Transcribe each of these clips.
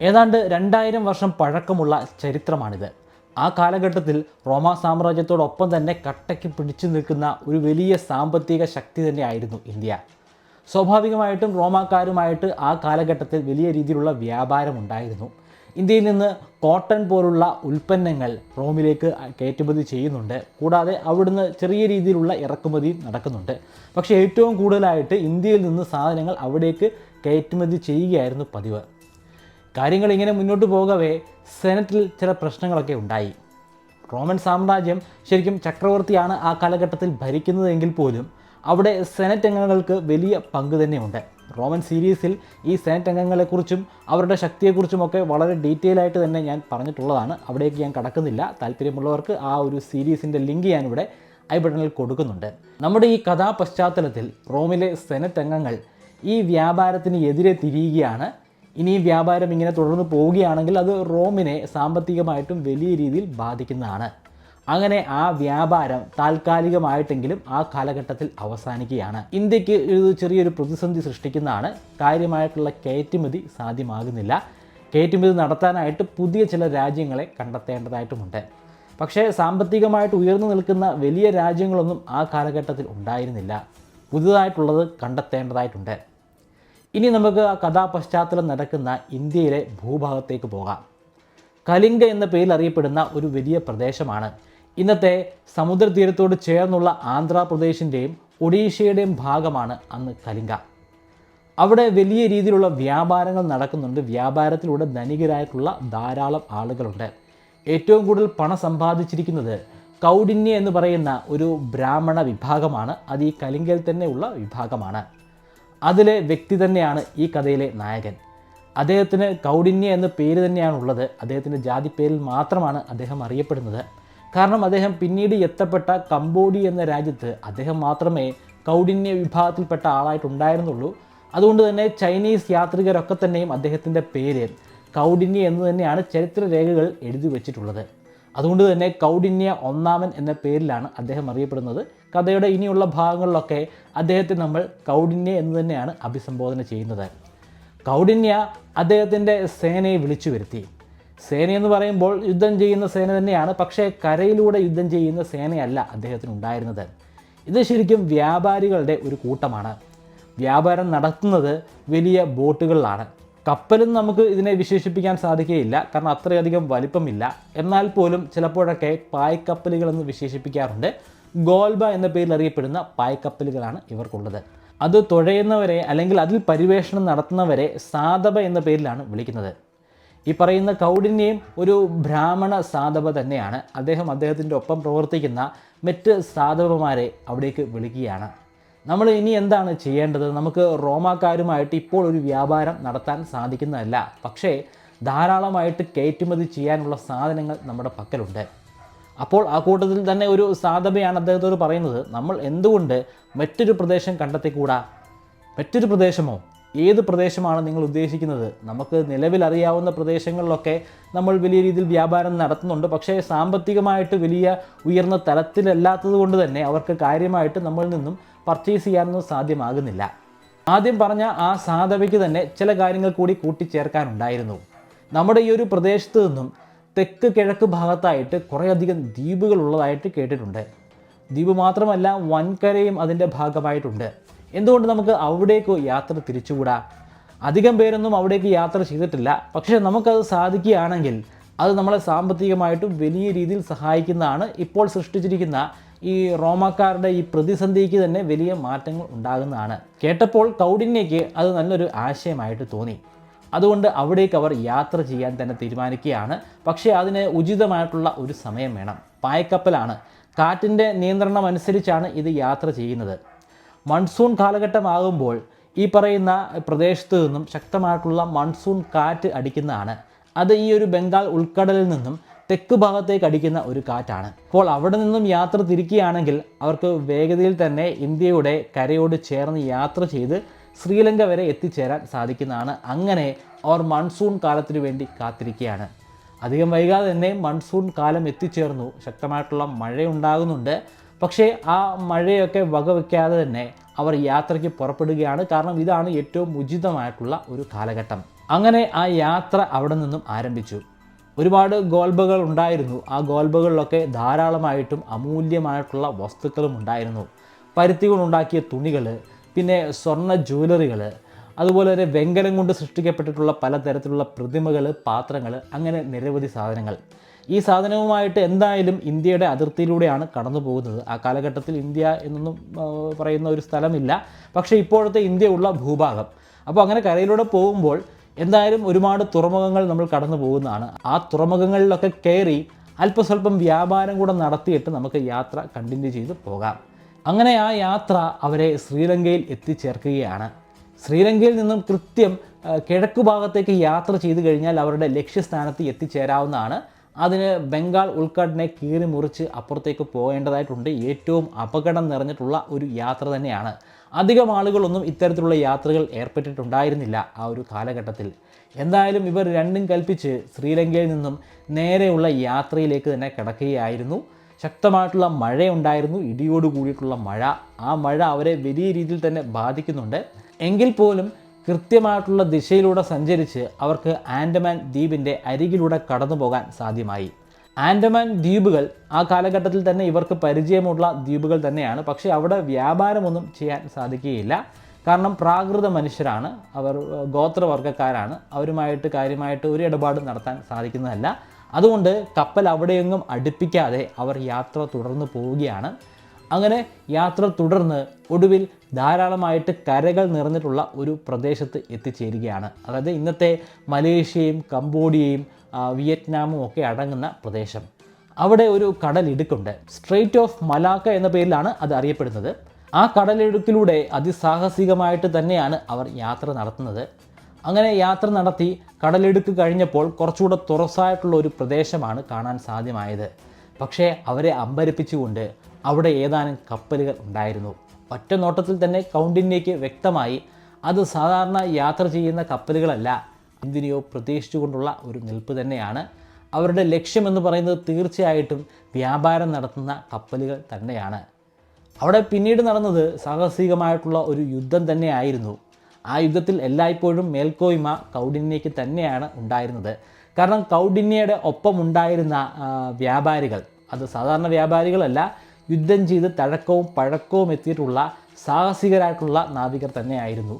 ഏതാണ്ട് രണ്ടായിരം വർഷം പഴക്കമുള്ള ചരിത്രമാണിത്. ആ കാലഘട്ടത്തിൽ റോമ സാമ്രാജ്യത്തോടൊപ്പം തന്നെ കട്ടയ്ക്ക് പിടിച്ചു നിൽക്കുന്ന ഒരു വലിയ സാമ്പത്തിക ശക്തി തന്നെയായിരുന്നു ഇന്ത്യ. സ്വാഭാവികമായിട്ടും റോമാക്കാരുമായിട്ട് ആ കാലഘട്ടത്തിൽ വലിയ രീതിയിലുള്ള വ്യാപാരം ഉണ്ടായിരുന്നു. ഇന്ത്യയിൽ നിന്ന് കോട്ടൺ പോലുള്ള ഉൽപ്പന്നങ്ങൾ റോമിലേക്ക് കയറ്റുമതി ചെയ്യുന്നുണ്ട്. കൂടാതെ അവിടുന്ന് ചെറിയ രീതിയിലുള്ള ഇറക്കുമതിയും നടക്കുന്നുണ്ട്. പക്ഷേ ഏറ്റവും കൂടുതലായിട്ട് ഇന്ത്യയിൽ നിന്ന് സാധനങ്ങൾ അവിടേക്ക് കയറ്റുമതി ചെയ്യുകയായിരുന്നു പതിവ്. കാര്യങ്ങൾ ഇങ്ങനെ മുന്നോട്ട് പോകവേ സെനറ്റിൽ ചില പ്രശ്നങ്ങളൊക്കെ ഉണ്ടായി. റോമൻ സാമ്രാജ്യം ശരിക്കും ചക്രവർത്തിയാണ് ആ കാലഘട്ടത്തിൽ ഭരിക്കുന്നതെങ്കിൽ പോലും അവിടെ സെനറ്റ് അംഗങ്ങൾക്ക് വലിയ പങ്ക് തന്നെയുണ്ട്. റോമൻ സീരീസിൽ ഈ സെനറ്റ് അംഗങ്ങളെക്കുറിച്ചും അവരുടെ ശക്തിയെക്കുറിച്ചുമൊക്കെ വളരെ ഡീറ്റെയിൽ ആയിട്ട് തന്നെ ഞാൻ പറഞ്ഞിട്ടുള്ളതാണ്. അവിടേക്ക് ഞാൻ കടക്കുന്നില്ല. താല്പര്യമുള്ളവർക്ക് ആ ഒരു സീരീസിന്റെ ലിങ്ക് ഞാനിവിടെ ഐ ബട്ടണിൽ കൊടുക്കുന്നുണ്ട്. നമ്മുടെ ഈ കഥാപശ്ചാത്തലത്തിൽ റോമിലെ സെനറ്റ് അംഗങ്ങൾ ഈ വ്യാപാരത്തിന് എതിരെ തിരിയുകയാണ്. ഇനി വ്യാപാരം ഇങ്ങനെ തുടർന്ന് പോവുകയാണെങ്കിൽ അത് റോമിനെ സാമ്പത്തികമായിട്ടും വലിയ രീതിയിൽ ബാധിക്കുന്നതാണ്. അങ്ങനെ ആ വ്യാപാരം താൽക്കാലികമായിട്ടെങ്കിലും ആ കാലഘട്ടത്തിൽ അവസാനിക്കുകയാണ്. ഇന്ത്യയ്ക്ക് ഇത് ചെറിയൊരു പ്രതിസന്ധി സൃഷ്ടിക്കുന്നതാണ്. കാര്യമായിട്ടുള്ള കയറ്റുമതി സാധ്യമാകുന്നില്ല. കയറ്റുമതി നടത്താനായിട്ട് പുതിയ ചില രാജ്യങ്ങളെ കണ്ടെത്തേണ്ടതായിട്ടുമുണ്ട്. പക്ഷേ സാമ്പത്തികമായിട്ട് ഉയർന്നു നിൽക്കുന്ന വലിയ രാജ്യങ്ങളൊന്നും ആ കാലഘട്ടത്തിൽ ഉണ്ടായിരുന്നില്ല. പുതുതായിട്ടുള്ളത് കണ്ടെത്തേണ്ടതായിട്ടുണ്ട്. ഇനി നമുക്ക് ആ കഥാപശ്ചാത്തലം നടക്കുന്ന ഇന്ത്യയിലെ ഭൂഭാഗത്തേക്ക് പോകാം. കലിംഗ എന്ന പേരിൽ അറിയപ്പെടുന്ന ഒരു വലിയ പ്രദേശമാണ്. ഇന്നത്തെ സമുദ്രതീരത്തോട് ചേർന്നുള്ള ആന്ധ്രാപ്രദേശിന്റെയും ഒഡീഷയുടെയും ഭാഗമാണ് അന്ന് കലിംഗ. അവിടെ വലിയ രീതിയിലുള്ള വ്യാപാരങ്ങൾ നടക്കുന്നുണ്ട്. വ്യാപാരത്തിലൂടെ ധനികരായിട്ടുള്ള ധാരാളം ആളുകളുണ്ട്. ഏറ്റവും കൂടുതൽ പണം സമ്പാദിച്ചിരിക്കുന്നത് കൗഡിന്യ എന്ന് പറയുന്ന ഒരു ബ്രാഹ്മണ വിഭാഗമാണ്. അത് ഈ കലിംഗയിൽ തന്നെയുള്ള വിഭാഗമാണ്. അതിലെ വ്യക്തി തന്നെയാണ് ഈ കഥയിലെ നായകൻ. അദ്ദേഹത്തിന് കൗഡിന്യ എന്ന പേര് തന്നെയാണ് ഉള്ളത്. അദ്ദേഹത്തിന്റെ ജാതി പേരിൽ മാത്രമാണ് അദ്ദേഹം അറിയപ്പെടുന്നത്. കാരണം അദ്ദേഹം പിന്നീട് എത്തപ്പെട്ട കംബോഡി എന്ന രാജ്യത്ത് അദ്ദേഹം മാത്രമേ കൗഡിന്യ വിഭാഗത്തിൽപ്പെട്ട ആളായിട്ടുണ്ടായിരുന്നുള്ളൂ. അതുകൊണ്ട് തന്നെ ചൈനീസ് യാത്രികരൊക്കെ തന്നെയും അദ്ദേഹത്തിന്റെ പേര് കൗഡിന്യ എന്ന് തന്നെയാണ് ചരിത്രരേഖകൾ എഴുതി വച്ചിട്ടുള്ളത്. അതുകൊണ്ട് തന്നെ കൗഡിന്യ ഒന്നാമൻ എന്ന പേരിലാണ് അദ്ദേഹം അറിയപ്പെടുന്നത്. കഥയുടെ ഇനിയുള്ള ഭാഗങ്ങളിലൊക്കെ അദ്ദേഹത്തെ നമ്മൾ കൗഡിന്യ എന്ന് തന്നെയാണ് അഭിസംബോധന ചെയ്യുന്നത്. കൗഡിന്യ അദ്ദേഹത്തിന്റെ സേനയെ വിളിച്ചു വരുത്തി. സേനയെന്ന് പറയുമ്പോൾ യുദ്ധം ചെയ്യുന്ന സേന തന്നെയാണ് പക്ഷേ കരയിലൂടെ യുദ്ധം ചെയ്യുന്ന സേനയല്ല അദ്ദേഹത്തിന് ഉണ്ടായിരുന്നത്. ഇത് ശരിക്കും വ്യാപാരികളുടെ ഒരു കൂട്ടമാണ്. വ്യാപാരം നടത്തുന്നത് വലിയ ബോട്ടുകളിലാണ്. കപ്പലും നമുക്ക് ഇതിനെ വിശേഷിപ്പിക്കാൻ സാധിക്കുകയില്ല. കാരണം അത്രയധികം വലിപ്പമില്ല. എന്നാൽ പോലും ചിലപ്പോഴൊക്കെ പായ്ക്കപ്പലുകളെന്ന് വിശേഷിപ്പിക്കാറുണ്ട്. ഗോൾബ എന്ന പേരിൽ അറിയപ്പെടുന്ന പായ്ക്കപ്പലുകളാണ് ഇവർക്കുള്ളത്. അത് തുഴയുന്നവരെ അല്ലെങ്കിൽ അതിൽ പരിവേഷണം നടത്തുന്നവരെ സാധവ എന്ന പേരിലാണ് വിളിക്കുന്നത്. ഈ പറയുന്ന കൗഡിനെയും ഒരു ബ്രാഹ്മണ സാധവ തന്നെയാണ്. അദ്ദേഹം അദ്ദേഹത്തിന്റെ ഒപ്പം പ്രവർത്തിക്കുന്ന മറ്റ് സാധവമാരെ അവിടേക്ക് വിളിക്കുകയാണ്. നമ്മൾ ഇനി എന്താണ് ചെയ്യേണ്ടത്? നമുക്ക് റോമാക്കാരുമായിട്ട് ഇപ്പോൾ ഒരു വ്യാപാരം നടത്താൻ സാധിക്കുന്നതല്ല. പക്ഷേ ധാരാളമായിട്ട് കയറ്റുമതി ചെയ്യാനുള്ള സാധനങ്ങൾ നമ്മുടെ പക്കലുണ്ട്. അപ്പോൾ ആ കൂട്ടത്തിൽ തന്നെ ഒരു സാധ്യതയാണ് അദ്ദേഹത്തോട് പറയുന്നത്. നമ്മൾ എന്തുകൊണ്ട് മറ്റൊരു പ്രദേശം കണ്ടെത്തിക്കൂടാ? മറ്റൊരു പ്രദേശമോ? ഏത് പ്രദേശമാണ് നിങ്ങൾ ഉദ്ദേശിക്കുന്നത്? നമുക്ക് നിലവിൽ അറിയാവുന്ന പ്രദേശങ്ങളിലൊക്കെ നമ്മൾ വലിയ രീതിയിൽ വ്യാപാരം നടത്തുന്നുണ്ട്. പക്ഷേ സാമ്പത്തികമായിട്ട് വലിയ ഉയർന്ന തലത്തിലല്ലാത്തത് കൊണ്ട് തന്നെ അവർക്ക് കാര്യമായിട്ട് നമ്മളിൽ നിന്നും പർച്ചേസ് ചെയ്യാനൊന്നും സാധ്യമാകുന്നില്ല. ആദ്യം പറഞ്ഞ ആ സാധവയ്ക്ക് തന്നെ ചില കാര്യങ്ങൾ കൂടി കൂട്ടിച്ചേർക്കാനുണ്ടായിരുന്നു. നമ്മുടെ ഈ ഒരു പ്രദേശത്ത് നിന്നും തെക്ക് കിഴക്ക് ഭാഗത്തായിട്ട് കുറേയധികം ദ്വീപുകൾ ഉള്ളതായിട്ട് കേട്ടിട്ടുണ്ട്. ദ്വീപ് മാത്രമല്ല വൻകരയും അതിന്റെ ഭാഗമായിട്ടുണ്ട്. എന്തുകൊണ്ട് നമുക്ക് അവിടേക്ക് യാത്ര തിരിച്ചുകൂടാ? അധികം പേരൊന്നും അവിടേക്ക് യാത്ര ചെയ്തിട്ടില്ല. പക്ഷേ നമുക്കത് സാധിക്കുകയാണെങ്കിൽ അത് നമ്മളെ സാമ്പത്തികമായിട്ടും വലിയ രീതിയിൽ സഹായിക്കുന്നതാണ് ഇപ്പോൾ സൃഷ്ടിച്ചിരിക്കുന്ന ഈ റോമാക്കാരുടെ ഈ പ്രതിസന്ധിക്ക് തന്നെ വലിയ മാറ്റങ്ങൾ ഉണ്ടാകുന്നതാണ്. കേട്ടപ്പോൾ കൗഡിന്യയ്ക്ക് അത് നല്ലൊരു ആശയമായിട്ട് തോന്നി. അതുകൊണ്ട് അവിടേക്ക് അവർ യാത്ര ചെയ്യാൻ തന്നെ തീരുമാനിക്കുകയാണ്. പക്ഷേ അതിന് ഉചിതമായിട്ടുള്ള ഒരു സമയം വേണം. പായക്കപ്പലാണ്. കാറ്റിന്റെ നിയന്ത്രണം അനുസരിച്ചാണ് ഇത് യാത്ര ചെയ്യുന്നത്. മൺസൂൺ കാലഘട്ടമാകുമ്പോൾ ഈ പറയുന്ന പ്രദേശത്തു നിന്നും ശക്തമായിട്ടുള്ള മൺസൂൺ കാറ്റ് അടിക്കുന്നതാണ്. അത് ഈ ഒരു ബംഗാൾ ഉൾക്കടലിൽ നിന്നും തെക്ക് ഭാഗത്തേക്ക് അടിക്കുന്ന ഒരു കാറ്റാണ്. അപ്പോൾ അവിടെ നിന്നും യാത്ര തിരിക്കുകയാണെങ്കിൽ അവർക്ക് വേഗതയിൽ തന്നെ ഇന്ത്യയുടെ കരയോട് ചേർന്ന് യാത്ര ചെയ്ത് ശ്രീലങ്ക വരെ എത്തിച്ചേരാൻ സാധിക്കുന്നതാണ്. അങ്ങനെ അവർ മൺസൂൺ കാലത്തിനു വേണ്ടി കാത്തിരിക്കുകയാണ്. അധികം വൈകാതെ തന്നെ മൺസൂൺ കാലം എത്തിച്ചേർന്നു. ശക്തമായിട്ടുള്ള മഴയുണ്ടാകുന്നുണ്ട്. പക്ഷേ ആ മഴയൊക്കെ വകവെക്കാതെ തന്നെ അവർ യാത്രയ്ക്ക് പുറപ്പെടുകയാണ്. കാരണം ഇതാണ് ഏറ്റവും ഉചിതമായിട്ടുള്ള ഒരു കാലഘട്ടം. അങ്ങനെ ആ യാത്ര അവിടെ നിന്നും ആരംഭിച്ചു. ഒരുപാട് ഗോൾബകൾ ഉണ്ടായിരുന്നു. ആ ഗോൾബകളിലൊക്കെ ധാരാളമായിട്ടും അമൂല്യമായിട്ടുള്ള വസ്തുക്കളും ഉണ്ടായിരുന്നു. പരുത്തി കൊണ്ടുണ്ടാക്കിയ തുണികൾ പിന്നെ സ്വർണ ജ്വല്ലറികൾ അതുപോലെ തന്നെ വെങ്കലം കൊണ്ട് സൃഷ്ടിക്കപ്പെട്ടിട്ടുള്ള പലതരത്തിലുള്ള പ്രതിമകൾ പാത്രങ്ങൾ അങ്ങനെ നിരവധി സാധനങ്ങൾ. ഈ സാധനവുമായിട്ട് എന്തായാലും ഇന്ത്യയുടെ അതിർത്തിയിലൂടെയാണ് കടന്നു പോകുന്നത്. ആ കാലഘട്ടത്തിൽ ഇന്ത്യ എന്നൊന്നും പറയുന്ന ഒരു സ്ഥലമില്ല. പക്ഷേ ഇപ്പോഴത്തെ ഇന്ത്യ ഉള്ള ഭൂഭാഗം. അപ്പോൾ അങ്ങനെ കരയിലൂടെ പോകുമ്പോൾ എന്തായാലും ഒരുപാട് തുറമുഖങ്ങൾ നമ്മൾ കടന്നു പോകുന്നതാണ്. ആ തുറമുഖങ്ങളിലൊക്കെ കയറി അല്പസ്വല്പം വ്യാപാരം കൂടെ നടത്തിയിട്ട് നമുക്ക് യാത്ര കണ്ടിന്യൂ ചെയ്ത് പോകാം. അങ്ങനെ ആ യാത്ര അവരെ ശ്രീലങ്കയിൽ എത്തിച്ചേർക്കുകയാണ്. ശ്രീലങ്കയിൽ നിന്നും കൃത്യം കിഴക്കു ഭാഗത്തേക്ക് യാത്ര ചെയ്തു കഴിഞ്ഞാൽ അവരുടെ ലക്ഷ്യസ്ഥാനത്ത് എത്തിച്ചേരാവുന്നതാണ്. അതിന് ബംഗാൾ ഉൾക്കടനെ കീറി മുറിച്ച് അപ്പുറത്തേക്ക് പോകേണ്ടതായിട്ടുണ്ട്. ഏറ്റവും അപകടം നിറഞ്ഞിട്ടുള്ള ഒരു യാത്ര തന്നെയാണ്. അധികം ആളുകളൊന്നും ഇത്തരത്തിലുള്ള യാത്രകൾ ഏർപ്പെട്ടിട്ടുണ്ടായിരുന്നില്ല ആ ഒരു കാലഘട്ടത്തിൽ. എന്തായാലും ഇവർ രണ്ടും കൽപ്പിച്ച് ശ്രീലങ്കയിൽ നിന്നും നേരെയുള്ള യാത്രയിലേക്ക് തന്നെ കിടക്കുകയായിരുന്നു. ശക്തമായിട്ടുള്ള മഴയുണ്ടായിരുന്നു ഇടിയോട് കൂടിയിട്ടുള്ള മഴ. ആ മഴ അവരെ വലിയ രീതിയിൽ തന്നെ ബാധിക്കുന്നുണ്ട്. എങ്കിൽ പോലും കൃത്യമായിട്ടുള്ള ദിശയിലൂടെ സഞ്ചരിച്ച് അവർക്ക് ആൻഡമാൻ ദ്വീപിന്റെ അരികിലൂടെ കടന്നു പോകാൻ സാധ്യമായി. ആൻഡമാൻ ദ്വീപുകൾ ആ കാലഘട്ടത്തിൽ തന്നെ ഇവർക്ക് പരിചയമുള്ള ദ്വീപുകൾ തന്നെയാണ്. പക്ഷേ അവിടെ വ്യാപാരമൊന്നും ചെയ്യാൻ സാധിക്കുകയില്ല. കാരണം പ്രാകൃത മനുഷ്യരാണ്. അവർ ഗോത്രവർഗക്കാരാണ്. അവരുമായിട്ട് കാര്യമായിട്ട് ഒരു ഇടപാടും നടത്താൻ സാധിക്കുന്നതല്ല. അതുകൊണ്ട് കപ്പൽ അവിടെയെങ്ങും അടുപ്പിക്കാതെ അവർ യാത്ര തുടർന്ന് പോവുകയാണ്. അങ്ങനെ യാത്ര തുടർന്ന് ഒടുവിൽ ധാരാളമായിട്ട് കരകൾ നിറഞ്ഞിട്ടുള്ള ഒരു പ്രദേശത്ത് എത്തിച്ചേരുകയാണ്. അതായത് ഇന്നത്തെ മലേഷ്യയും കംബോഡിയയും വിയറ്റ്നാമും ഒക്കെ അടങ്ങുന്ന പ്രദേശം. അവിടെ ഒരു കടലിടുക്കുണ്ട് സ്ട്രെയിറ്റ് ഓഫ് മലാക്ക എന്ന പേരിലാണ് അത് അറിയപ്പെടുന്നത്. ആ കടലിടുക്കിലൂടെ അതിസാഹസികമായിട്ട് തന്നെയാണ് അവർ യാത്ര നടത്തുന്നത്. അങ്ങനെ യാത്ര നടത്തി കടലിടുക്ക് കഴിഞ്ഞപ്പോൾ കുറച്ചുകൂടെ തുറസായിട്ടുള്ള ഒരു പ്രദേശമാണ് കാണാൻ സാധ്യമായത്. പക്ഷേ അവരെ അമ്പരിപ്പിച്ചുകൊണ്ട് അവിടെ ഏതാനും കപ്പലുകൾ ഉണ്ടായിരുന്നു. ഒറ്റ നോട്ടത്തിൽ തന്നെ കൗണ്ടിന്യയ്ക്ക് വ്യക്തമായി അത് സാധാരണ യാത്ര ചെയ്യുന്ന കപ്പലുകളല്ല. എന്തിനെയോ പ്രതീക്ഷിച്ചുകൊണ്ടുള്ള ഒരു നിൽപ്പ് തന്നെയാണ്. അവരുടെ ലക്ഷ്യമെന്ന് പറയുന്നത് തീർച്ചയായിട്ടും വ്യാപാരം നടത്തുന്ന കപ്പലുകൾ തന്നെയാണ്. അവിടെ പിന്നീട് നടന്നത് സാഹസികമായിട്ടുള്ള ഒരു യുദ്ധം തന്നെയായിരുന്നു. ആ യുദ്ധത്തിൽ എല്ലായ്പ്പോഴും മേൽക്കോയ്മ കൗഡിന്യയ്ക്ക് തന്നെയാണ് ഉണ്ടായിരുന്നത്. കാരണം കൗഡിന്യയുടെ ഒപ്പം ഉണ്ടായിരുന്ന വ്യാപാരികൾ അത് സാധാരണ വ്യാപാരികളല്ല യുദ്ധം ചെയ്ത് തഴക്കവും പഴക്കവും എത്തിയിട്ടുള്ള സാഹസികരായിട്ടുള്ള നാവികർ തന്നെയായിരുന്നു.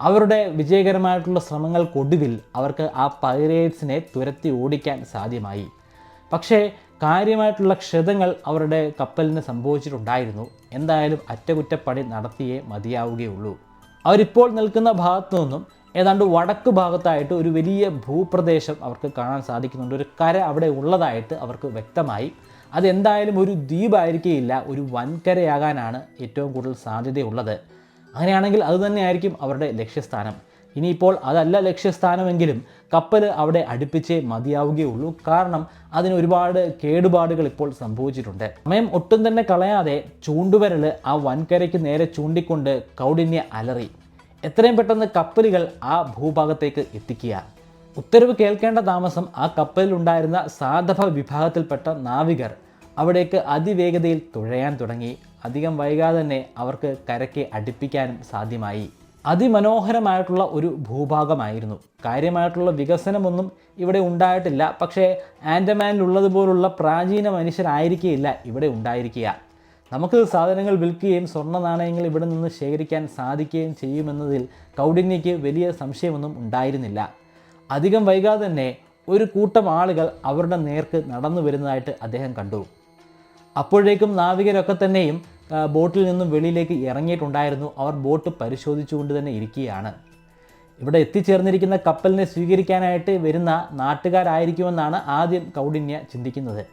അവരുടെ വിജയകരമായിട്ടുള്ള ശ്രമങ്ങൾക്കൊടുവിൽ അവർക്ക് ആ പൈറേറ്റ്സിനെ തുരത്തി ഓടിക്കാൻ സാധ്യമായി. പക്ഷേ കാര്യമായിട്ടുള്ള ക്ഷതങ്ങൾ അവരുടെ കപ്പലിന് സംഭവിച്ചിട്ടുണ്ടായിരുന്നു. എന്തായാലും അറ്റകുറ്റപ്പണി നടത്തിയേ മതിയാവുകയുള്ളൂ. അവരിപ്പോൾ നിൽക്കുന്ന ഭാഗത്തു നിന്നും ഏതാണ്ട് വടക്ക് ഭാഗത്തായിട്ട് ഒരു വലിയ ഭൂപ്രദേശം അവർക്ക് കാണാൻ സാധിക്കുന്നുണ്ട്. ഒരു കര അവിടെ ഉള്ളതായിട്ട് അവർക്ക് വ്യക്തമായി. അതെന്തായാലും ഒരു ദ്വീപായിരിക്കില്ല ഒരു വൻകരയാകാനാണ് ഏറ്റവും കൂടുതൽ സാധ്യതയുള്ളത്. അങ്ങനെയാണെങ്കിൽ അത് തന്നെയായിരിക്കും അവരുടെ ലക്ഷ്യസ്ഥാനം. ഇനിയിപ്പോൾ അതല്ല ലക്ഷ്യസ്ഥാനമെങ്കിലും കപ്പൽ അവിടെ അടുപ്പിച്ചേ മതിയാവുകയുള്ളൂ. കാരണം അതിന് ഒരുപാട് കേടുപാടുകൾ ഇപ്പോൾ സംഭവിച്ചിട്ടുണ്ട്. സമയം ഒട്ടും തന്നെ കളയാതെ ചൂണ്ടുവരൽ ആ വൻകരയ്ക്ക് നേരെ ചൂണ്ടിക്കൊണ്ട് കൗഡിന്യ അലറി. എത്രയും പെട്ടെന്ന് കപ്പലുകൾ ആ ഭൂഭാഗത്തേക്ക് എത്തിക്കുക. ഉത്തരവ് കേൾക്കേണ്ട താമസം ആ കപ്പലിലുണ്ടായിരുന്ന സാധവ വിഭാഗത്തിൽപ്പെട്ട നാവികർ അവിടേക്ക് അതിവേഗതയിൽ തുഴയാൻ തുടങ്ങി. അധികം വൈകാതെ തന്നെ അവർക്ക് കരയ്ക്ക് അടുപ്പിക്കാനും സാധ്യമായി. അതിമനോഹരമായിട്ടുള്ള ഒരു ഭൂഭാഗമായിരുന്നു. കാര്യമായിട്ടുള്ള വികസനമൊന്നും ഇവിടെ ഉണ്ടായിട്ടില്ല. പക്ഷേ ആൻഡമാനിലുള്ളതുപോലുള്ള പ്രാചീന മനുഷ്യരായിരിക്കില്ല ഇവിടെ ഉണ്ടായിരിക്കുക. നമുക്ക് സാധനങ്ങൾ വിൽക്കുകയും സ്വർണ നാണയങ്ങൾ ഇവിടെ നിന്ന് ശേഖരിക്കാൻ സാധിക്കുകയും ചെയ്യുമെന്നതിൽ കൗഡിന്യയ്ക്ക് വലിയ സംശയമൊന്നും ഉണ്ടായിരുന്നില്ല. അധികം വൈകാതെ തന്നെ ഒരു കൂട്ടം ആളുകൾ അവരുടെ നേർക്ക് നടന്നു വരുന്നതായിട്ട് അദ്ദേഹം കണ്ടു. അപ്പോഴേക്കും നാവികരൊക്കെ തന്നെയും ബോട്ടിൽ നിന്നും വെളിയിലേക്ക് ഇറങ്ങിയിട്ടുണ്ടായിരുന്നു. അവർ ബോട്ട് പരിശോധിച്ചുകൊണ്ട് തന്നെ ഇരിക്കുകയാണ്. ഇവിടെ എത്തിച്ചേർന്നിരിക്കുന്ന കപ്പലിനെ സ്വീകരിക്കാനായിട്ട് വരുന്ന നാട്ടുകാരായിരിക്കുമെന്നാണ് ആദ്യം കൗഡിന്യ ചിന്തിക്കുന്നത്.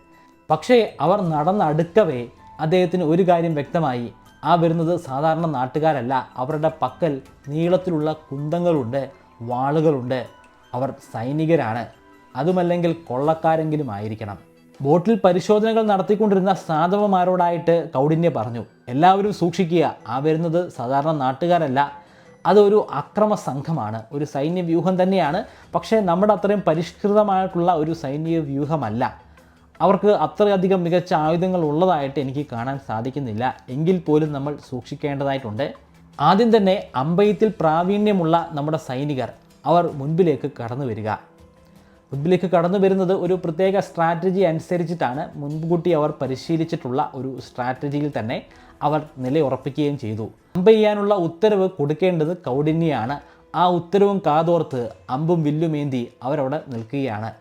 പക്ഷേ അവർ നടന്നടുക്കവേ അദ്ദേഹത്തിന് ഒരു കാര്യം വ്യക്തമായി. ആ വരുന്നത് സാധാരണ നാട്ടുകാരല്ല. അവരുടെ പക്കൽ നീളത്തിലുള്ള കുന്തങ്ങളുണ്ട് വാളുകളുണ്ട്. അവർ സൈനികരാണ്. അതുമല്ലെങ്കിൽ കൊള്ളക്കാരെങ്കിലും ആയിരിക്കണം. ബോട്ടിൽ പരിശോധനകൾ നടത്തിക്കൊണ്ടിരുന്ന സാധവന്മാരോടായിട്ട് കൗഡിന്യ പറഞ്ഞു എല്ലാവരും സൂക്ഷിക്കുക. ആ വരുന്നത് സാധാരണ നാട്ടുകാരല്ല. അതൊരു അക്രമ സംഘമാണ്. ഒരു സൈന്യ വ്യൂഹം തന്നെയാണ്. പക്ഷേ നമ്മുടെ അത്രയും പരിഷ്കൃതമായിട്ടുള്ള ഒരു സൈനിക വ്യൂഹമല്ല അവർക്ക് അത്രയധികം മികച്ച ആയുധങ്ങൾ ഉള്ളതായിട്ട് എനിക്ക് കാണാൻ സാധിക്കുന്നില്ല. എങ്കിൽ പോലും നമ്മൾ സൂക്ഷിക്കേണ്ടതായിട്ടുണ്ട്. ആദ്യം തന്നെ അമ്പയത്തിൽ പ്രാവീണ്യമുള്ള നമ്മുടെ സൈനികർ അവർ മുൻപിലേക്ക് കടന്നു വരിക. മുൻപിലേക്ക് കടന്നു വരുന്നത് ഒരു പ്രത്യേക സ്ട്രാറ്റജി അനുസരിച്ചിട്ടാണ് മുൻകൂട്ടി അവർ പരിശീലിച്ചിട്ടുള്ള ഒരു സ്ട്രാറ്റജിയിൽ തന്നെ അവർ നിലയുറപ്പിക്കുകയും ചെയ്തു. അമ്പ് ചെയ്യാനുള്ള ഉത്തരവ് കൊടുക്കേണ്ടത് കൗഡിന്യാണ് ആ ഉത്തരവും കാതോർത്ത് അമ്പും വില്ലുമേന്തി അവരവിടെ നിൽക്കുകയാണ്.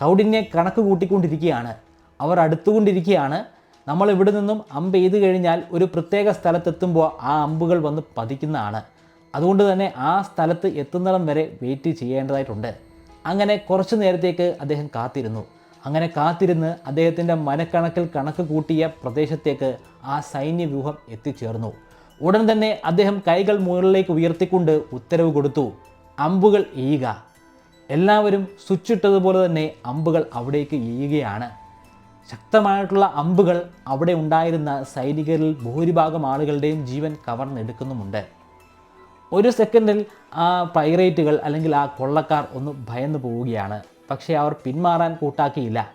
കൗഡിന്യെ കണക്ക് കൂട്ടിക്കൊണ്ടിരിക്കുകയാണ്. അവർ അടുത്തുകൊണ്ടിരിക്കുകയാണ്. നമ്മൾ ഇവിടെ നിന്നും അമ്പ് ചെയ്ത് കഴിഞ്ഞാൽ ഒരു പ്രത്യേക സ്ഥലത്തെത്തുമ്പോൾ ആ അമ്പുകൾ വന്ന് പതിക്കുന്നതാണ്. അതുകൊണ്ട് തന്നെ ആ സ്ഥലത്ത് എത്തുന്നിടം വരെ വെയിറ്റ് ചെയ്യേണ്ടതായിട്ടുണ്ട്. അങ്ങനെ കുറച്ചു നേരത്തേക്ക് അദ്ദേഹം കാത്തിരുന്നു. അങ്ങനെ കാത്തിരുന്ന് അദ്ദേഹത്തിന്റെ മനക്കണക്കിൽ കണക്ക് കൂട്ടിയ പ്രദേശത്തേക്ക് ആ സൈന്യവ്യൂഹം എത്തിച്ചേർന്നു. ഉടൻ തന്നെ അദ്ദേഹം കൈകൾ മുകളിലേക്ക് ഉയർത്തിക്കൊണ്ട് ഉത്തരവ് കൊടുത്തു. അമ്പുകൾ എയ്യുക എല്ലാവരും സ്വിച്ചിട്ടതുപോലെ തന്നെ അമ്പുകൾ അവിടേക്ക് ഈയുകയാണ്. ശക്തമായിട്ടുള്ള അമ്പുകൾ അവിടെ ഉണ്ടായിരുന്ന സൈനികരിൽ ഭൂരിഭാഗം ആളുകളുടെയും ജീവൻ കവർന്നെടുക്കുന്നുമുണ്ട്. ഒരു സെക്കൻഡിൽ ആ പൈറേറ്റുകൾ അല്ലെങ്കിൽ ആ കൊള്ളക്കാർ ഒന്ന് ഭയന്നു പോവുകയാണ്. പക്ഷേ അവർ പിന്മാറാൻ കൂട്ടാക്കിയില്ല.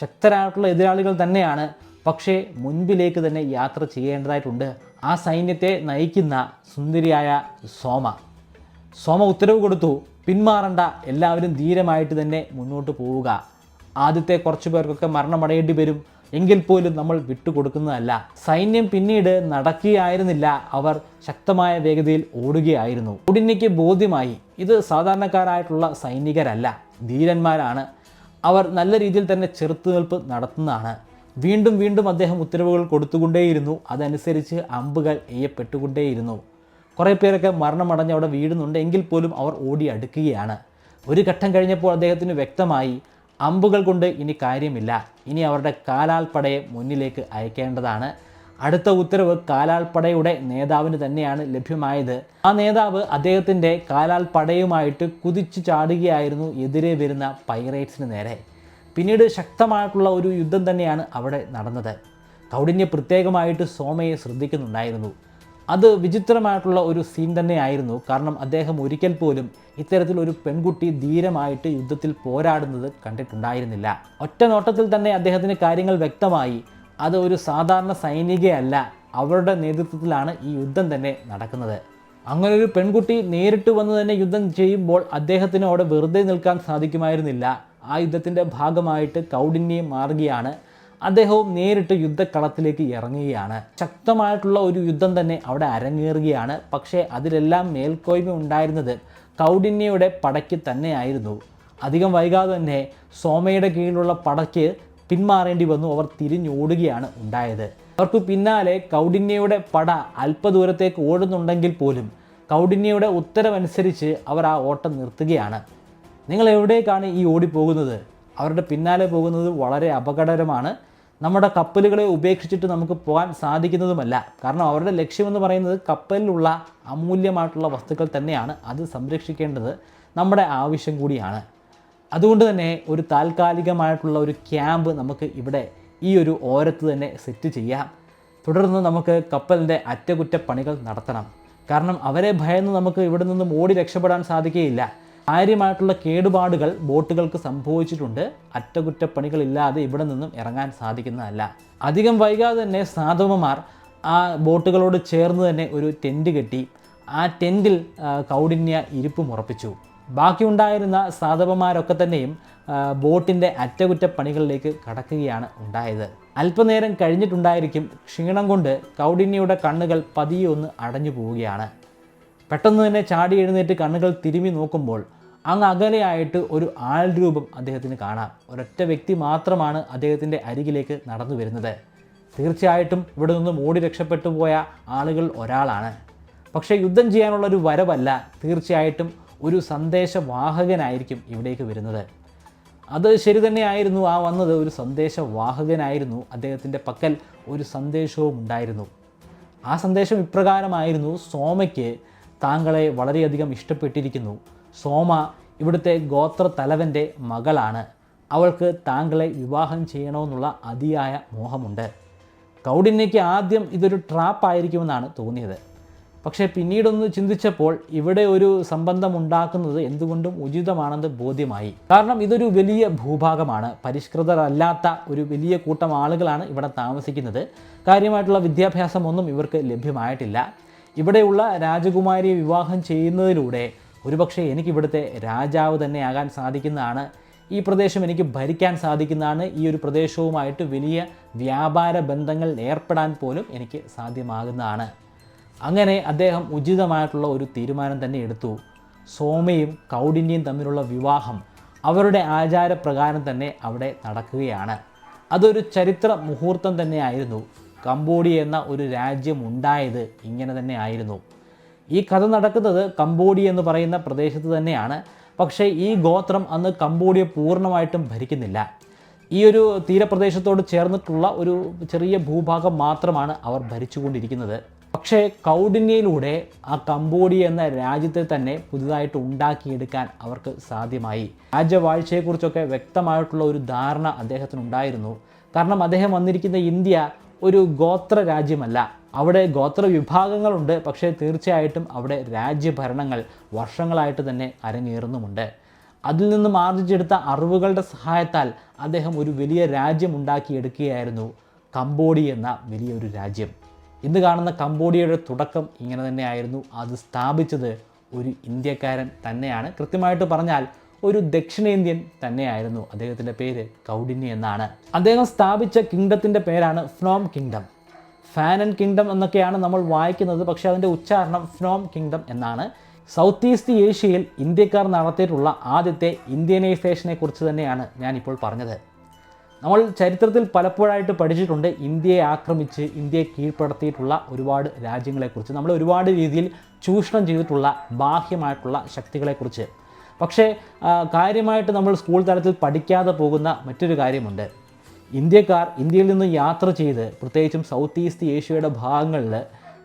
ശക്തരായിട്ടുള്ള എതിരാളികൾ തന്നെയാണ് പക്ഷേ മുൻപിലേക്ക് തന്നെ യാത്ര ചെയ്യേണ്ടതായിട്ടുണ്ട്. ആ സൈന്യത്തെ നയിക്കുന്ന സുന്ദരിയായ സോമ. സോമ ഉത്തരവ് കൊടുത്തു. പിന്മാറണ്ട. എല്ലാവരും ധീരമായിട്ട് തന്നെ മുന്നോട്ട് പോവുക. ആദ്യത്തെ കുറച്ച് പേർക്കൊക്കെ മരണമടയേണ്ടി വരും. എങ്കിൽ പോലും നമ്മൾ വിട്ടുകൊടുക്കുന്നതല്ല. സൈന്യം പിന്നീട് നടക്കുകയായിരുന്നില്ല. അവർ ശക്തമായ വേഗതയിൽ ഓടുകയായിരുന്നു. ഉടിനിക്ക് ബോധ്യമായി. ഇത് സാധാരണക്കാരായിട്ടുള്ള സൈനികരല്ല. ധീരന്മാരാണ്. അവർ നല്ല രീതിയിൽ തന്നെ ചെറുത്തുനിൽപ്പ് നടത്തുന്നതാണ്. വീണ്ടും വീണ്ടും അദ്ദേഹം ഉത്തരവുകൾ കൊടുത്തുകൊണ്ടേയിരുന്നു. അതനുസരിച്ച് അമ്പുകൾ എയ്യപ്പെട്ടുകൊണ്ടേയിരുന്നു കുറേ പേരൊക്കെ മരണമടഞ്ഞ് അവിടെ വീഴുന്നുണ്ട്. എങ്കിൽ പോലും അവർ ഓടി അടുക്കുകയാണ്. ഒരു ഘട്ടം കഴിഞ്ഞപ്പോൾ അദ്ദേഹത്തിന് വ്യക്തമായി അമ്പുകൾ കൊണ്ട് ഇനി കാര്യമില്ല. ഇനി അവരുടെ കാലാൾപ്പടയെ മുന്നിലേക്ക് അയക്കേണ്ടതാണ്. അടുത്ത ഉത്തരവ് കാലാൾപ്പടയുടെ നേതാവിന് തന്നെയാണ് ലഭ്യമായത്. ആ നേതാവ് അദ്ദേഹത്തിന്റെ കാലാൾപ്പടയുമായിട്ട് കുതിച്ചു ചാടുകയായിരുന്നു എതിരെ വരുന്ന പൈറേറ്റ്സിന് നേരെ. പിന്നീട് ശക്തമായിട്ടുള്ള ഒരു യുദ്ധം തന്നെയാണ് അവിടെ നടന്നത്. കൗടിന്യ പ്രത്യേകമായിട്ട് സോമയെ ശ്രദ്ധിക്കുന്നുണ്ടായിരുന്നു. അത് വിചിത്രമായിട്ടുള്ള ഒരു സീൻ തന്നെയായിരുന്നു. കാരണം അദ്ദേഹം ഒരിക്കൽ പോലും ഇത്തരത്തിൽ ഒരു പെൺകുട്ടി ധീരമായിട്ട് യുദ്ധത്തിൽ പോരാടുന്നത് കണ്ടിട്ടുണ്ടായിരുന്നില്ല. ഒറ്റ നോട്ടത്തിൽ തന്നെ അദ്ദേഹത്തിന് കാര്യങ്ങൾ വ്യക്തമായി. അത് ഒരു സാധാരണ സൈനികയല്ല. അവരുടെ നേതൃത്വത്തിലാണ് ഈ യുദ്ധം തന്നെ നടക്കുന്നത്. അങ്ങനെ ഒരു പെൺകുട്ടി നേരിട്ട് വന്ന് തന്നെ യുദ്ധം ചെയ്യുമ്പോൾ അദ്ദേഹത്തിന് അവിടെ വെറുതെ നിൽക്കാൻ സാധിക്കുമായിരുന്നില്ല. ആ യുദ്ധത്തിന്റെ ഭാഗമായിട്ട് കൗഡിന്യം മാറുകയാണ് അദ്ദേഹവും നേരിട്ട് യുദ്ധക്കളത്തിലേക്ക് ഇറങ്ങുകയാണ്. ശക്തമായിട്ടുള്ള ഒരു യുദ്ധം തന്നെ അവിടെ അരങ്ങേറുകയാണ്. പക്ഷേ അതിലെല്ലാം മേൽക്കോയ്മ ഉണ്ടായിരുന്നത് കൗഡിന്യയുടെ പടയ്ക്ക് തന്നെയായിരുന്നു. അധികം വൈകാതെ തന്നെ സോമയുടെ കീഴിലുള്ള പടയ്ക്ക് പിന്മാറേണ്ടി വന്നു. അവർ തിരിഞ്ഞോടുകയാണ് ഉണ്ടായത്. അവർക്ക് പിന്നാലെ കൗഡിന്യയുടെ പട അല്പദൂരത്തേക്ക് ഓടുന്നുണ്ടെങ്കിൽ പോലും കൗഡിന്യയുടെ ഉത്തരവനുസരിച്ച് അവർ ആ ഓട്ടം നിർത്തുകയാണ്. നിങ്ങൾ എവിടേക്കാണ് ഈ ഓടിപ്പോകുന്നത്? അവരുടെ പിന്നാലെ പോകുന്നത് വളരെ അപകടകരമാണ്. നമ്മുടെ കപ്പലുകളെ ഉപേക്ഷിച്ചിട്ട് നമുക്ക് പോകാൻ സാധിക്കുന്നതുമല്ല. കാരണം അവരുടെ ലക്ഷ്യമെന്ന് പറയുന്നത് കപ്പലിലുള്ള അമൂല്യമായിട്ടുള്ള വസ്തുക്കൾ തന്നെയാണ്. അത് സംരക്ഷിക്കേണ്ടത് നമ്മുടെ ആവശ്യം കൂടിയാണ്. അതുകൊണ്ട് തന്നെ ഒരു താൽക്കാലികമായിട്ടുള്ള ഒരു ക്യാമ്പ് നമുക്ക് ഇവിടെ ഈ ഒരു ഓരത്ത് തന്നെ സെറ്റ് ചെയ്യാം. തുടർന്ന് നമുക്ക് കപ്പലിന്റെ അറ്റകുറ്റപ്പണികൾ നടത്തണം. കാരണം അവരെ ഭയന്ന് നമുക്ക് ഇവിടെ നിന്നും ഓടി രക്ഷപ്പെടാൻ സാധിക്കുകയില്ല. കാര്യമായിട്ടുള്ള കേടുപാടുകൾ ബോട്ടുകൾക്ക് സംഭവിച്ചിട്ടുണ്ട്. അറ്റകുറ്റപ്പണികളില്ലാതെ ഇവിടെ നിന്നും ഇറങ്ങാൻ സാധിക്കുന്നതല്ല. അധികം വൈകാതെ തന്നെ സാധവമാർ ആ ബോട്ടുകളോട് ചേർന്ന് തന്നെ ഒരു ടെന്റ് കെട്ടി. ആ ടെന്റിൽ കൗഡിന്യ ഇരിപ്പും ഉറപ്പിച്ചു. ബാക്കിയുണ്ടായിരുന്ന സാധവന്മാരൊക്കെ തന്നെയും ബോട്ടിന്റെ അറ്റകുറ്റപ്പണികളിലേക്ക് കടക്കുകയാണ് ഉണ്ടായത്. അല്പനേരം കഴിഞ്ഞിട്ടുണ്ടായിരിക്കും ക്ഷീണം കൊണ്ട് കൗഡിന്യയുടെ കണ്ണുകൾ പതിയെ ഒന്ന് അടഞ്ഞു പോവുകയാണ്. പെട്ടെന്ന് തന്നെ ചാടി എഴുന്നേറ്റ് കണ്ണുകൾ തിരുമി നോക്കുമ്പോൾ അങ്ങ് അകലെയായിട്ട് ഒരു ആൾ രൂപം അദ്ദേഹത്തിന് കാണാം. ഒരൊറ്റ വ്യക്തി മാത്രമാണ് അദ്ദേഹത്തിന്റെ അരികിലേക്ക് നടന്നു വരുന്നത്. തീർച്ചയായിട്ടും ഇവിടെ നിന്നും ഓടി രക്ഷപ്പെട്ടു പോയ ആളുകൾ ഒരാളാണ്. പക്ഷേ യുദ്ധം ചെയ്യാനുള്ള ഒരു വരവല്ല തീർച്ചയായിട്ടും ഒരു സന്ദേശവാഹകനായിരിക്കും ഇവിടേക്ക് വരുന്നത്. അത് ശരി തന്നെയായിരുന്നു ആ വന്നത് ഒരു സന്ദേശവാഹകനായിരുന്നു അദ്ദേഹത്തിന്റെ പക്കൽ ഒരു സന്ദേശവും ഉണ്ടായിരുന്നു. ആ സന്ദേശം ഇപ്രകാരമായിരുന്നു സോമയ്ക്ക് താങ്കളെ വളരെയധികം ഇഷ്ടപ്പെട്ടിരിക്കുന്നു. സോമ ഇവിടുത്തെ ഗോത്ര തലവന്റെ മകളാണ്. അവൾക്ക് താങ്കളെ വിവാഹം ചെയ്യണമെന്നുള്ള അതിയായ മോഹമുണ്ട്. കൗഡിന്യയ്ക്ക് ആദ്യം ഇതൊരു ട്രാപ്പായിരിക്കുമെന്നാണ് തോന്നിയത്. പക്ഷേ പിന്നീടൊന്ന് ചിന്തിച്ചപ്പോൾ ഇവിടെ ഒരു സംബന്ധം ഉണ്ടാക്കുന്നത് എന്തുകൊണ്ടും ഉചിതമാണെന്ന് ബോധ്യമായി. കാരണം ഇതൊരു വലിയ ഭൂഭാഗമാണ്. പരിഷ്കൃതരല്ലാത്ത ഒരു വലിയ കൂട്ടം ആളുകളാണ് ഇവിടെ താമസിക്കുന്നത്. കാര്യമായിട്ടുള്ള വിദ്യാഭ്യാസമൊന്നും ഇവർക്ക് ലഭ്യമായിട്ടില്ല. ഇവിടെയുള്ള രാജകുമാരിയെ വിവാഹം ചെയ്യുന്നതിലൂടെ ഒരുപക്ഷെ എനിക്കിവിടുത്തെ രാജാവ് തന്നെയാകാൻ സാധിക്കുന്നതാണ്. ഈ പ്രദേശം എനിക്ക് ഭരിക്കാൻ സാധിക്കുന്നതാണ്. ഈ ഒരു പ്രദേശവുമായിട്ട് വലിയ വ്യാപാര ബന്ധങ്ങൾ ഏർപ്പെടാൻ പോലും എനിക്ക് സാധ്യമാകുന്നതാണ്. അങ്ങനെ അദ്ദേഹം ഉചിതമായിട്ടുള്ള ഒരു തീരുമാനം തന്നെ എടുത്തു. സോമയും കൗഡിന്യയും തമ്മിലുള്ള വിവാഹം അവരുടെ ആചാരപ്രകാരം തന്നെ അവിടെ നടക്കുകയാണ്. അതൊരു ചരിത്ര മുഹൂർത്തം തന്നെയായിരുന്നു കംബോഡിയ എന്ന ഒരു രാജ്യം ഉണ്ടായത് ഇങ്ങനെ തന്നെ ആയിരുന്നു. ഈ കഥ നടക്കുന്നത് കംബോഡിയ എന്ന് പറയുന്ന പ്രദേശത്ത് തന്നെയാണ്. പക്ഷേ ഈ ഗോത്രം അന്ന് കംബോഡിയ പൂർണമായിട്ടും ഭരിക്കുന്നില്ല. ഈ ഒരു തീരപ്രദേശത്തോട് ചേർന്നിട്ടുള്ള ഒരു ചെറിയ ഭൂഭാഗം മാത്രമാണ് അവർ ഭരിച്ചുകൊണ്ടിരിക്കുന്നത്. പക്ഷേ കൗഡിന്യയിലൂടെ ആ കംബോഡിയ എന്ന രാജ്യത്തെ തന്നെ പുതുതായിട്ട് ഉണ്ടാക്കിയെടുക്കാൻ അവർക്ക് സാധ്യമായി. രാജ്യവാഴ്ചയെക്കുറിച്ചൊക്കെ വ്യക്തമായിട്ടുള്ള ഒരു ധാരണ അദ്ദേഹത്തിനുണ്ടായിരുന്നു. കാരണം അദ്ദേഹം വന്നിരിക്കുന്ന ഇന്ത്യ ഒരു ഗോത്ര രാജ്യമല്ല. അവിടെ ഗോത്ര വിഭാഗങ്ങളുണ്ട് പക്ഷേ തീർച്ചയായിട്ടും അവിടെ രാജ്യഭരണങ്ങൾ വർഷങ്ങളായിട്ട് തന്നെ അരങ്ങേറുന്നുമുണ്ട്. അതിൽ നിന്നും ആർജിച്ചെടുത്ത അറിവുകളുടെ സഹായത്താൽ അദ്ദേഹം ഒരു വലിയ രാജ്യം ഉണ്ടാക്കിയെടുക്കുകയായിരുന്നു. കംബോഡിയ എന്ന വലിയൊരു രാജ്യം. ഇന്ന് കാണുന്ന കംബോഡിയയുടെ തുടക്കം ഇങ്ങനെ തന്നെയായിരുന്നു. അത് സ്ഥാപിച്ചത് ഒരു ഇന്ത്യക്കാരൻ തന്നെയാണ്. കൃത്യമായിട്ട് പറഞ്ഞാൽ ഒരു ദക്ഷിണേന്ത്യൻ തന്നെയായിരുന്നു. അദ്ദേഹത്തിന്റെ പേര് കൗഡിന്യ എന്നാണ്. അദ്ദേഹം സ്ഥാപിച്ച കിങ്ഡത്തിന്റെ പേരാണ് ഫ്നോം കിങ്ഡം. ഫാനൻ കിങ്ഡം എന്നൊക്കെയാണ് നമ്മൾ വായിക്കുന്നത്. പക്ഷേ അതിന്റെ ഉച്ചാരണം ഫ്നോം കിങ്ഡം എന്നാണ്. സൗത്ത് ഈസ്റ്റ് ഏഷ്യയിൽ ഇന്ത്യക്കാർ നടത്തിയിട്ടുള്ള ആദ്യത്തെ ഇന്ത്യനൈസേഷനെ കുറിച്ച് തന്നെയാണ് ഞാനിപ്പോൾ പറഞ്ഞത്. നമ്മൾ ചരിത്രത്തിൽ പലപ്പോഴായിട്ട് പഠിച്ചിട്ടുണ്ട് ഇന്ത്യയെ ആക്രമിച്ച് ഇന്ത്യയെ കീഴ്പ്പെടുത്തിയിട്ടുള്ള ഒരുപാട് രാജ്യങ്ങളെക്കുറിച്ച്. നമ്മൾ ഒരുപാട് രീതിയിൽ ചൂഷണം ചെയ്തിട്ടുള്ള ബാഹ്യമായിട്ടുള്ള ശക്തികളെക്കുറിച്ച്. പക്ഷേ കാര്യമായിട്ട് നമ്മൾ സ്കൂൾ തലത്തിൽ പഠിക്കാതെ പോകുന്ന മറ്റൊരു കാര്യമുണ്ട്. ഇന്ത്യക്കാർ ഇന്ത്യയിൽ നിന്ന് യാത്ര ചെയ്ത് പ്രത്യേകിച്ചും സൗത്ത് ഈസ്റ്റ് ഏഷ്യയുടെ ഭാഗങ്ങളിൽ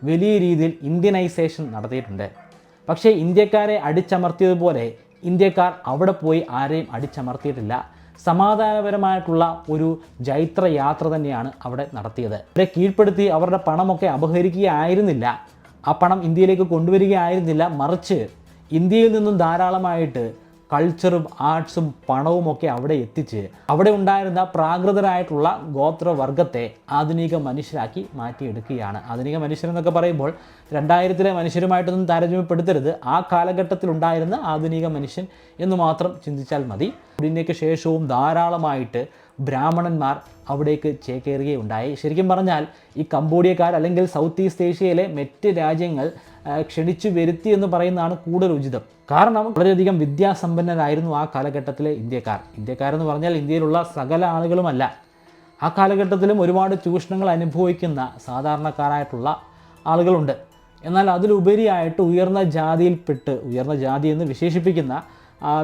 വലിയ രീതിയിൽ ഇന്ത്യനൈസേഷൻ നടത്തിയിട്ടുണ്ട്. പക്ഷേ ഇന്ത്യക്കാരെ അടിച്ചമർത്തിയതുപോലെ ഇന്ത്യക്കാർ അവിടെ പോയി ആരെയും അടിച്ചമർത്തിയിട്ടില്ല. സമാധാനപരമായിട്ടുള്ള ഒരു ജൈത്ര യാത്ര തന്നെയാണ് അവിടെ നടത്തിയത്. അവരെ കീഴ്പ്പെടുത്തി അവരുടെ പണമൊക്കെ അപഹരിക്കുകയായിരുന്നില്ല. ആ പണം ഇന്ത്യയിലേക്ക് കൊണ്ടുവരികയായിരുന്നില്ല. മറിച്ച് ഇന്ത്യയിൽ നിന്നും ധാരാളമായിട്ട് കൾച്ചറും ആർട്സും പണവും ഒക്കെ അവിടെ എത്തിച്ച് അവിടെ ഉണ്ടായിരുന്ന പ്രാകൃതരായിട്ടുള്ള ഗോത്രവർഗത്തെ ആധുനിക മനുഷ്യരാക്കി മാറ്റിയെടുക്കുകയാണ്. ആധുനിക മനുഷ്യരെന്നൊക്കെ പറയുമ്പോൾ രണ്ടായിരത്തിലെ മനുഷ്യരുമായിട്ടൊന്നും താരതമ്യപ്പെടുത്തരുത്. ആ കാലഘട്ടത്തിൽ ഉണ്ടായിരുന്ന ആധുനിക മനുഷ്യൻ എന്ന് മാത്രം ചിന്തിച്ചാൽ മതി. ഇതിന്റെയൊക്കെ ശേഷവും ധാരാളമായിട്ട് ബ്രാഹ്മണന്മാർ അവിടേക്ക് ചേക്കേറുകയുണ്ടായി. ശരിക്കും പറഞ്ഞാൽ ഈ കംബോഡിയക്കാർ അല്ലെങ്കിൽ സൗത്ത് ഈസ്റ്റ് ഏഷ്യയിലെ മറ്റ് രാജ്യങ്ങൾ ക്ഷണിച്ചു വരുത്തി എന്ന് പറയുന്നതാണ് കൂടുതൽ ഉചിതം. കാരണം വളരെയധികം വിദ്യാസമ്പന്നരായിരുന്നു ആ കാലഘട്ടത്തിലെ ഇന്ത്യക്കാർ. ഇന്ത്യക്കാരെന്ന് പറഞ്ഞാൽ ഇന്ത്യയിലുള്ള സകല ആളുകളുമല്ല. ആ കാലഘട്ടത്തിലും ഒരുപാട് ചൂഷണങ്ങൾ അനുഭവിക്കുന്ന സാധാരണക്കാരായിട്ടുള്ള ആളുകളുണ്ട്. എന്നാൽ അതിലുപരിയായിട്ട് ഉയർന്ന ജാതിയിൽപ്പെട്ട് ഉയർന്ന ജാതി എന്ന് വിശേഷിപ്പിക്കുന്ന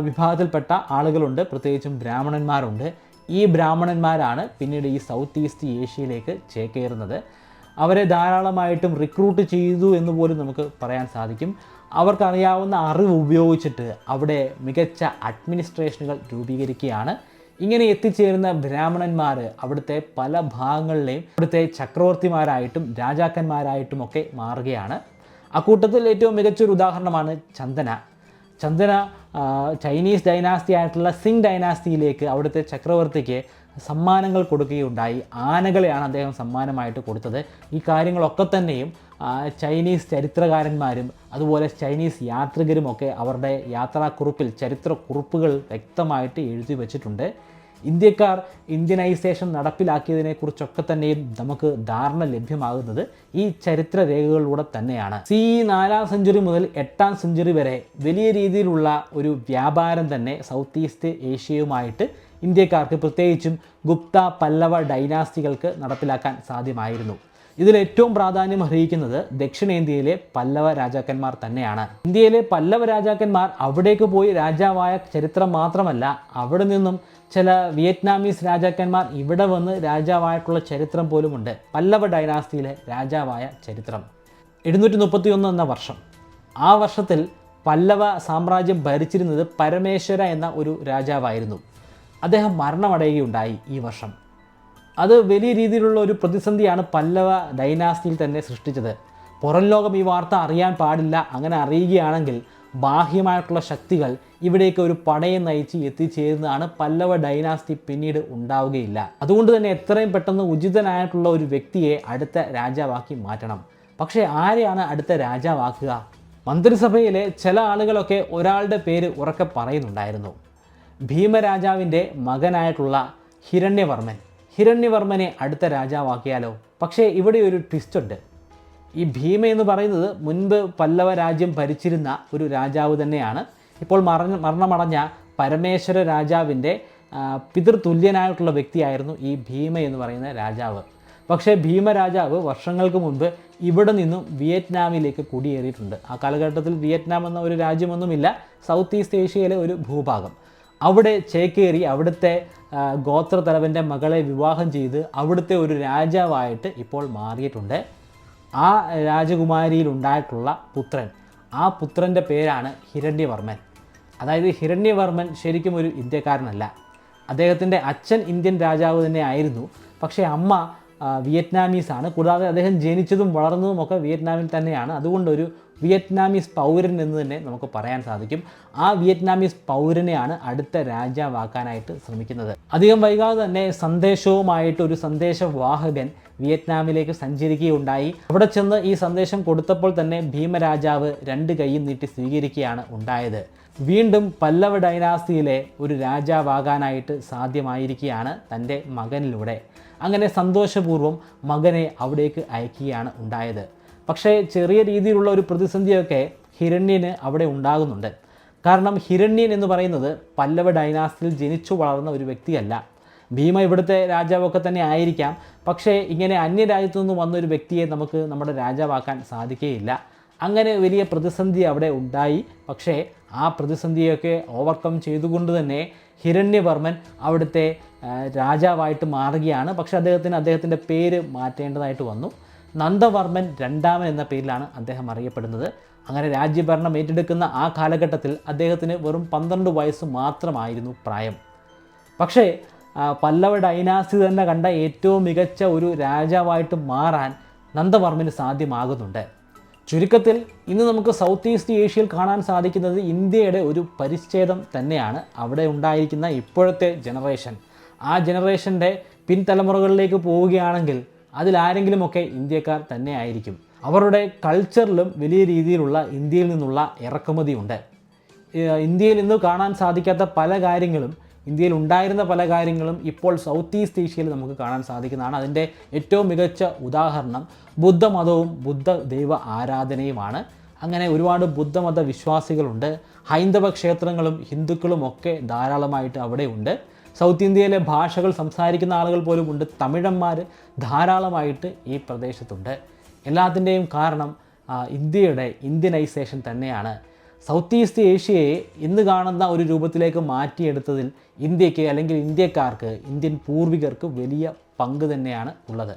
വിഭാഗത്തിൽപ്പെട്ട ആളുകളുണ്ട്. പ്രത്യേകിച്ചും ബ്രാഹ്മണന്മാരുണ്ട്. ഈ ബ്രാഹ്മണന്മാരാണ് പിന്നീട് ഈ സൗത്ത് ഈസ്റ്റ് ഏഷ്യയിലേക്ക് ചേക്കേറുന്നത്. അവരെ ധാരാളമായിട്ടും റിക്രൂട്ട് ചെയ്തു എന്ന് പോലും നമുക്ക് പറയാൻ സാധിക്കും. അവർക്കറിയാവുന്ന അറിവ് ഉപയോഗിച്ചിട്ട് അവിടെ മികച്ച അഡ്മിനിസ്ട്രേഷനുകൾ രൂപീകരിക്കുകയാണ്. ഇങ്ങനെ എത്തിച്ചേരുന്ന ബ്രാഹ്മണന്മാർ അവിടുത്തെ പല ഭാഗങ്ങളിലെയും അവിടുത്തെ ചക്രവർത്തിമാരായിട്ടും രാജാക്കന്മാരായിട്ടും ഒക്കെ മാറുകയാണ്. അക്കൂട്ടത്തിൽ ഏറ്റവും മികച്ചൊരു ഉദാഹരണമാണ് ചന്ദന. ചന്ദന ചൈനീസ് ഡൈനാസ്റ്റി ആയിട്ടുള്ള സിംഗ് ഡൈനാസ്റ്റിയിലേക്ക് അവിടുത്തെ ചക്രവർത്തിക്ക് സമ്മാനങ്ങൾ കൊടുക്കുകയുണ്ടായി. ആനകളെയാണ് അദ്ദേഹം സമ്മാനമായിട്ട് കൊടുത്തത്. ഈ കാര്യങ്ങളൊക്കെ തന്നെയും ചൈനീസ് ചരിത്രകാരന്മാരും അതുപോലെ ചൈനീസ് യാത്രികരുമൊക്കെ അവരുടെ യാത്രാക്കുറിപ്പിൽ ചരിത്രക്കുറിപ്പുകൾ വ്യക്തമായിട്ട് എഴുതി വച്ചിട്ടുണ്ട്. ഇന്ത്യക്കാർ ഇന്ത്യനൈസേഷൻ നടപ്പിലാക്കിയതിനെക്കുറിച്ചൊക്കെ തന്നെയും നമുക്ക് ധാരണ ലഭ്യമാകുന്നത് ഈ ചരിത്ര രേഖകളിലൂടെ തന്നെയാണ്. സി നാലാം സെഞ്ചുറി മുതൽ എട്ടാം സെഞ്ചുറി വരെ വലിയ രീതിയിലുള്ള ഒരു വ്യാപാരം തന്നെ സൗത്ത് ഈസ്റ്റ് ഏഷ്യയുമായിട്ട് ഇന്ത്യക്കാർക്ക് പ്രത്യേകിച്ചും ഗുപ്ത പല്ലവ ഡൈനാസ്റ്റികൾക്ക് നടപ്പിലാക്കാൻ സാധ്യമായിരുന്നു. ഇതിൽ ഏറ്റവും പ്രാധാന്യം അർഹിക്കുന്നത് ദക്ഷിണേന്ത്യയിലെ പല്ലവ രാജാക്കന്മാർ തന്നെയാണ്. ഇന്ത്യയിലെ പല്ലവ രാജാക്കന്മാർ അവിടേക്ക് പോയി രാജാവായ ചരിത്രം മാത്രമല്ല അവിടെ നിന്നും ചില വിയറ്റ്നാമീസ് രാജാക്കന്മാർ ഇവിടെ വന്ന് രാജാവായിട്ടുള്ള ചരിത്രം പോലുമുണ്ട്. പല്ലവ ഡൈനാസ്റ്റിയിലെ രാജാവായ ചരിത്രം. എഴുന്നൂറ്റി മുപ്പത്തി ഒന്ന് എന്ന വർഷം. ആ വർഷത്തിൽ പല്ലവ സാമ്രാജ്യം ഭരിച്ചിരുന്നത് പരമേശ്വര എന്ന ഒരു രാജാവായിരുന്നു. അദ്ദേഹം മരണമടയുകയുണ്ടായി ഈ വർഷം. അത് വലിയ രീതിയിലുള്ള ഒരു പ്രതിസന്ധിയാണ് പല്ലവ ഡൈനാസ്റ്റിയിൽ തന്നെ സൃഷ്ടിച്ചത്. പുറം ലോകം ഈ വാർത്ത അറിയാൻ പാടില്ല അങ്ങനെ അറിയുകയാണെങ്കിൽ ബാഹ്യമായിട്ടുള്ള ശക്തികൾ ഇവിടേക്ക് ഒരു പടയെ നയിച്ച് എത്തിച്ചേരുന്നതാണ് പല്ലവ ഡൈനാസ്റ്റി പിന്നീട് ഉണ്ടാവുകയില്ല. അതുകൊണ്ട് തന്നെ എത്രയും പെട്ടെന്ന് ഉചിതനായിട്ടുള്ള ഒരു വ്യക്തിയെ അടുത്ത രാജാവാക്കി മാറ്റണം. പക്ഷേ ആരെയാണ് അടുത്ത രാജാവാക്കുക? മന്ത്രിസഭയിലെ ചില ആളുകളൊക്കെ ഒരാളുടെ പേര് ഉറക്കെ പറയുന്നുണ്ടായിരുന്നു. ഭീമരാജാവിന്റെ മകനായിട്ടുള്ള ഹിരണ്യവർമ്മൻ. ഹിരണ്യവർമ്മനെ അടുത്ത രാജാവാക്കിയാലോ? പക്ഷേ ഇവിടെ ഒരു ട്വിസ്റ്റ് ഉണ്ട്. ഈ ഭീമ എന്ന് പറയുന്നത് മുൻപ് പല്ലവ രാജ്യം ഭരിച്ചിരുന്ന ഒരു രാജാവ് തന്നെയാണ്. ഇപ്പോൾ മറഞ്ഞ മരണമടഞ്ഞ പരമേശ്വര രാജാവിന്റെ പിതൃതുല്യനായിട്ടുള്ള വ്യക്തിയായിരുന്നു ഈ ഭീമ എന്ന് പറയുന്ന രാജാവ്. പക്ഷേ ഭീമരാജാവ് വർഷങ്ങൾക്ക് മുൻപ് ഇവിടെ നിന്നും വിയറ്റ്നാമിലേക്ക് കുടിയേറിയിട്ടുണ്ട്. ആ കാലഘട്ടത്തിൽ വിയറ്റ്നാം എന്ന ഒരു രാജ്യമൊന്നുമില്ല സൗത്ത് ഈസ്റ്റ് ഏഷ്യയിലെ ഒരു ഭൂഭാഗം. അവിടെ ചേക്കേറി അവിടുത്തെ ആ, ഗോത്രതലവന്റെ മകളെ വിവാഹം ചെയ്ത് അവിടുത്തെ ഒരു രാജാവായിട്ട് ഇപ്പോൾ മാറിയിട്ടുണ്ട്. ആ രാജകുമാരിയിൽ ഉണ്ടായിട്ടുള്ള പുത്രൻ. ആ പുത്രന്റെ പേരാണ് ഹിരണ്യവർമ്മൻ. അതായത് ഹിരണ്യവർമ്മൻ ശരിക്കും ഒരു ഇന്ത്യക്കാരനല്ല. അദ്ദേഹത്തിന്റെ അച്ഛൻ ഇന്ത്യൻ രാജാവ് തന്നെ ആയിരുന്നു. പക്ഷേ അമ്മ വിയറ്റ്നാമീസാണ്. കൂടാതെ അദ്ദേഹം ജനിച്ചതും വളർന്നതും ഒക്കെ വിയറ്റ്നാമിൽ തന്നെയാണ്. അതുകൊണ്ടൊരു വിയറ്റ്നാമീസ് പൗരൻ എന്ന് തന്നെ നമുക്ക് പറയാൻ സാധിക്കും. ആ വിയറ്റ്നാമീസ് പൗരനെയാണ് അടുത്ത രാജാവാക്കാനായിട്ട് ശ്രമിക്കുന്നത്. അധികം വൈകാതെ തന്നെ സന്ദേശവുമായിട്ട് ഒരു സന്ദേശവാഹകൻ വിയറ്റ്നാമിലേക്ക് സഞ്ചരിക്കുകയുണ്ടായി. അവിടെ ചെന്ന് ഈ സന്ദേശം കൊടുത്തപ്പോൾ തന്നെ ഭീമരാജാവ് രണ്ട് കൈയും നീട്ടി സ്വീകരിക്കുകയാണ് ഉണ്ടായത്. വീണ്ടും പല്ലവ ഡൈനാസ്റ്റിയിലെ ഒരു രാജാവാകാനായിട്ട് സാധ്യമായിരിക്കുകയാണ് തന്റെ മകനിലൂടെ. അങ്ങനെ സന്തോഷപൂർവം മകനെ അവിടേക്ക് അയക്കുകയാണ് ഉണ്ടായത്. പക്ഷേ ചെറിയ രീതിയിലുള്ള ഒരു പ്രതിസന്ധിയൊക്കെ ഹിരണ്യന് അവിടെ ഉണ്ടാകുന്നുണ്ട്. കാരണം ഹിരണ്യൻ എന്ന് പറയുന്നത് പല്ലവ ഡൈനാസ്റ്റിയിൽ ജനിച്ചു വളർന്ന ഒരു വ്യക്തിയല്ല. ഭീമ ഇവിടുത്തെ രാജാവൊക്കെ തന്നെ ആയിരിക്കാം. പക്ഷേ ഇങ്ങനെ അന്യരാജ്യത്തു നിന്ന് വന്ന ഒരു വ്യക്തിയെ നമുക്ക് നമ്മുടെ രാജാവാക്കാൻ സാധിക്കുകയില്ല അങ്ങനെ വലിയ പ്രതിസന്ധി അവിടെ ഉണ്ടായി. പക്ഷേ ആ പ്രതിസന്ധിയൊക്കെ ഓവർകം ചെയ്തുകൊണ്ട് തന്നെ ഹിരണ്യവർമ്മൻ അവിടുത്തെ രാജാവായിട്ട് മാറുകയാണ്. പക്ഷേ അദ്ദേഹത്തിന് അദ്ദേഹത്തിന്റെ പേര് മാറ്റേണ്ടതായിട്ട് വന്നു. നന്ദവർമ്മൻ രണ്ടാമൻ എന്ന പേരിലാണ് അദ്ദേഹം അറിയപ്പെടുന്നത്. അങ്ങനെ രാജ്യഭരണം ഏറ്റെടുക്കുന്ന ആ കാലഘട്ടത്തിൽ അദ്ദേഹത്തിന് വെറും പന്ത്രണ്ട് വയസ്സ് മാത്രമായിരുന്നു പ്രായം. പക്ഷേ പല്ലവ ഡൈനാസ്റ്റി തന്നെ കണ്ട ഏറ്റവും മികച്ച ഒരു രാജാവായിട്ട് മാറാൻ നന്ദവർമ്മന് സാധ്യമാകുന്നുണ്ട്. ചുരുക്കത്തിൽ ഇന്ന് നമുക്ക് സൗത്ത് ഈസ്റ്റ് ഏഷ്യയിൽ കാണാൻ സാധിക്കുന്നത് ഇന്ത്യയുടെ ഒരു പരിച്ഛേദം തന്നെയാണ് അവിടെ ഉണ്ടായിരിക്കുന്ന ഇപ്പോഴത്തെ ജനറേഷൻ. ആ ജനറേഷന്റെ പിൻതലമുറകളിലേക്ക് പോവുകയാണെങ്കിൽ അതിലാരെങ്കിലുമൊക്കെ ഇന്ത്യക്കാർ തന്നെ ആയിരിക്കും അവരുടെ കൾച്ചറിലും വലിയ രീതിയിലുള്ള ഇന്ത്യയിൽ നിന്നുള്ള ഇറക്കുമതിയുണ്ട്. ഇന്ത്യയിൽ ഇന്ന് കാണാൻ സാധിക്കാത്ത പല കാര്യങ്ങളും ഇന്ത്യയിൽ ഉണ്ടായിരുന്ന പല കാര്യങ്ങളും ഇപ്പോൾ സൗത്ത് ഈസ്റ്റ് ഏഷ്യയിൽ നമുക്ക് കാണാൻ സാധിക്കുന്നതാണ്. അതിന്റെ ഏറ്റവും മികച്ച ഉദാഹരണം ബുദ്ധമതവും ബുദ്ധ ദൈവ ആരാധനയുമാണ്. അങ്ങനെ ഒരുപാട് ബുദ്ധമത വിശ്വാസികളുണ്ട്. ഹൈന്ദവ ക്ഷേത്രങ്ങളും ഹിന്ദുക്കളും ഒക്കെ ധാരാളമായിട്ട് അവിടെ ഉണ്ട് സൗത്ത് ഇന്ത്യയിലെ ഭാഷകൾ സംസാരിക്കുന്ന ആളുകൾ പോലും ഉണ്ട്. തമിഴന്മാർ ധാരാളമായിട്ട് ഈ പ്രദേശത്തുണ്ട്. എല്ലാത്തിന്റെയും കാരണം ഇന്ത്യയുടെ ഇന്ത്യനൈസേഷൻ തന്നെയാണ്. സൗത്ത് ഈസ്റ്റ് ഏഷ്യയെ ഇന്ന് കാണുന്ന ഒരു രൂപത്തിലേക്ക് മാറ്റിയെടുത്തതിൽ ഇന്ത്യയ്ക്ക് അല്ലെങ്കിൽ ഇന്ത്യക്കാർക്ക് ഇന്ത്യൻ പൂർവികർക്ക് വലിയ പങ്ക് തന്നെയാണ് ഉള്ളത്.